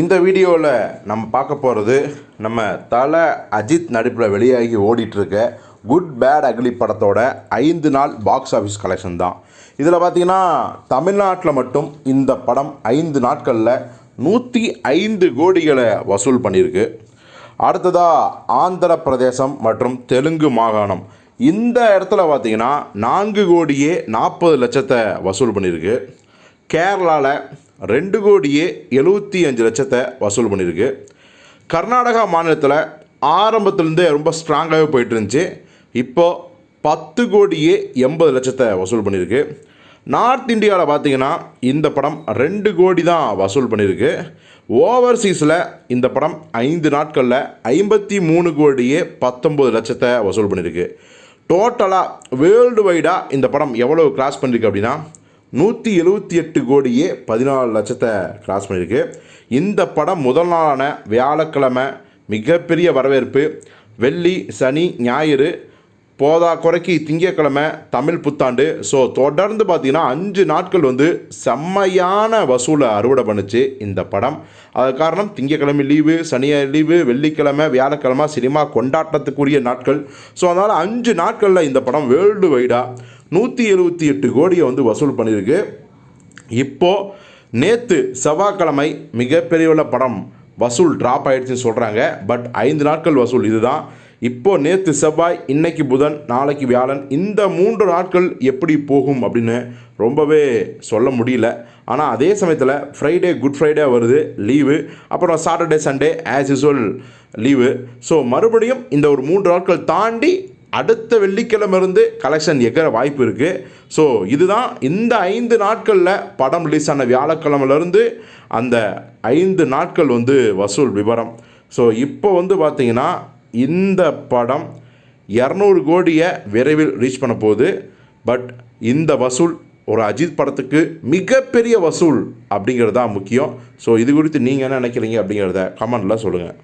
இந்த வீடியோவில் நம்ம பார்க்க போகிறது நம்ம தலை அஜித் நடிப்பில் வெளியாகி ஓடிட்டுருக்க குட் பேட் அக்லி படத்தோட ஐந்து நாள் பாக்ஸ் ஆஃபீஸ் கலெக்ஷன் தான். இதில் பார்த்தீங்கன்னா தமிழ்நாட்டில் மட்டும் இந்த படம் ஐந்து நாட்களில் நூற்றி ஐந்து கோடிகளை வசூல் பண்ணியிருக்கு அடுத்ததாக ஆந்திர பிரதேசம் மற்றும் தெலுங்கு மாகாணம். இந்த இடத்துல பார்த்தீங்கன்னா நான்கு கோடியே நாற்பது லட்சத்தை வசூல் பண்ணியிருக்கு கேரளாவில் ரெண்டு கோடியே எழுபத்தி அஞ்சு லட்சத்தை வசூல் பண்ணியிருக்கு. கர்நாடகா மாநிலத்தில் ஆரம்பத்துலேருந்தே ரொம்ப ஸ்ட்ராங்காகவே போயிட்டு இருந்துச்சு இப்போது பத்து கோடியே எண்பது லட்சத்தை வசூல் பண்ணியிருக்கு. நார்த் இந்தியாவில் பார்த்தீங்கன்னா இந்த படம் ரெண்டு கோடி தான் வசூல் பண்ணியிருக்கு. ஓவர்சீஸில் இந்த படம் ஐந்து நாட்களில் ஐம்பத்தி மூணு கோடியே பத்தொம்பது லட்சத்தை வசூல் பண்ணியிருக்கு. டோட்டலாக வேர்ல்டு வைடாக இந்த படம் எவ்வளோ கிராஸ் பண்ணியிருக்கு அப்படின்னா நூற்றி எழுபத்தி எட்டு கோடியே பதினாலு லட்சத்தை கிராஸ் பண்ணியிருக்கு. இந்த படம் முதல் நாளான வியாழக்கிழமை மிகப்பெரிய வரவேற்பு. வெள்ளி சனி ஞாயிறு போதா குறைக்கு திங்கக்கிழமை தமிழ் புத்தாண்டு. ஸோ தொடர்ந்து பார்த்தீங்கன்னா அஞ்சு நாட்கள் வந்து செம்மையான வசூலை அறுவடை பண்ணுச்சு இந்த படம். அது காரணம் திங்கக்கிழமை லீவு சனி லீவு வெள்ளிக்கிழமை வியாழக்கிழமை சினிமா கொண்டாட்டத்துக்குரிய நாட்கள். ஸோ அதனால் அஞ்சு நாட்களில் இந்த படம் வேர்ல்டு வைடாக நூற்றி எழுபத்தி எட்டு கோடியை வந்து வசூல் பண்ணியிருக்கு. இப்போது நேற்று செவ்வாய்க்கிழமை மிகப்பெரிய உள்ள படம் வசூல் ட்ராப் ஆகிடுச்சின்னு சொல்கிறாங்க பட் ஐந்து நாட்கள் வசூல் இதுதான். இப்போது நேற்று செவ்வாய் இன்னைக்கு புதன் நாளைக்கு வியாழன் இந்த மூன்று நாட்கள் எப்படி போகும் அப்படின்னு ரொம்பவே சொல்ல முடியல. ஆனால் அதே சமயத்தில் ஃப்ரைடே குட் ஃப்ரைடே வருது லீவு அப்புறம் Saturday Sunday as usual leave so மறுபடியும் இந்த ஒரு மூன்று நாட்கள் தாண்டி அடுத்த வெள்ளிக்கிழமை இருந்து கலெக்ஷன் எகிற வாய்ப்பு இருக்குது ஸோ இதுதான் இந்த ஐந்து நாட்களில் படம் ரிலீஸ் ஆன வியாழக்கிழமையிலேருந்து அந்த ஐந்து நாட்கள் வந்து வசூல் விவரம். ஸோ இப்போ வந்து பார்த்திங்கன்னா இந்த படம் இரநூறு கோடியை விரைவில் ரீச் பண்ண போகுது. பட் இந்த வசூல் ஒரு அஜித் படத்துக்கு மிகப்பெரிய வசூல் அப்படிங்கிறது தான் முக்கியம். ஸோ இது குறித்து நீங்கள் என்ன நினைக்கிறீங்க அப்படிங்கிறத கமெண்டில் சொல்லுங்கள்